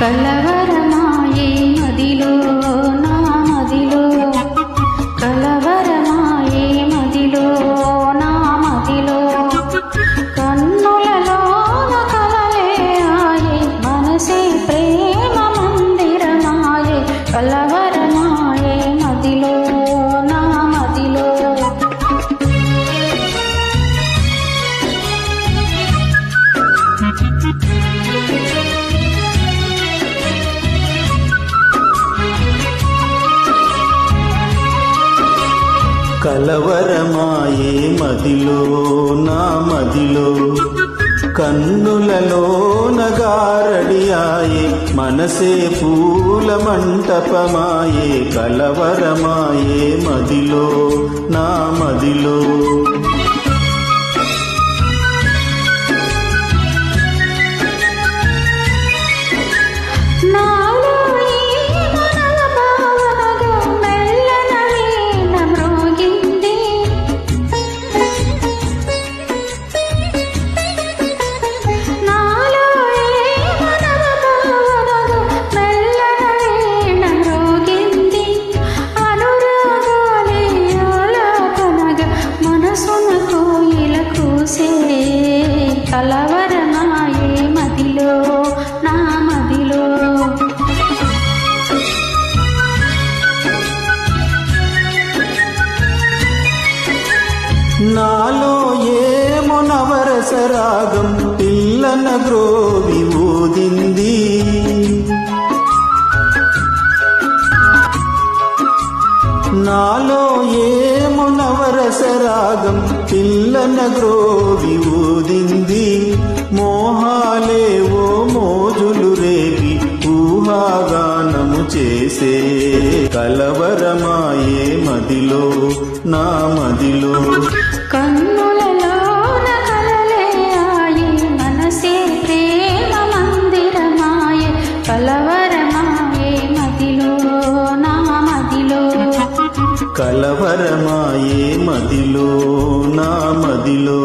కలవరమాయే మదిలో నా మదిలో. కలవరమాయే మదిలో నా మదిలో. కన్నులలో కలలే ఆయే మనసే ప్రేమ మందిరమాయే. కలవరమాయే మదిలో నా మదిలో. కలవరమాయే మదిలో నా మదిలో. కన్నులలో నగారడియాయే మనసే పూల మంటపమాయే కలవరమాయే మదిలో నా మదిలో. కలవరమాయే మదిలో నా మదిలో. నాలో ఏమో నవరస రాగం పిల్లన గ్రోవి ఊదింది. నాలో ఏమో నవరస రాగం పిల్లన గ్రోవి ఊదింది. ఊహాగానము చేసే కలవరమాయే మదిలో నా మదిలో. కన్నులలోన కలలే ఆయి మనసే ప్రేమ మందిరమాయే కలవరమాయే మదిలో నా మదిలో. కలవరమాయే మదిలో నా మదిలో.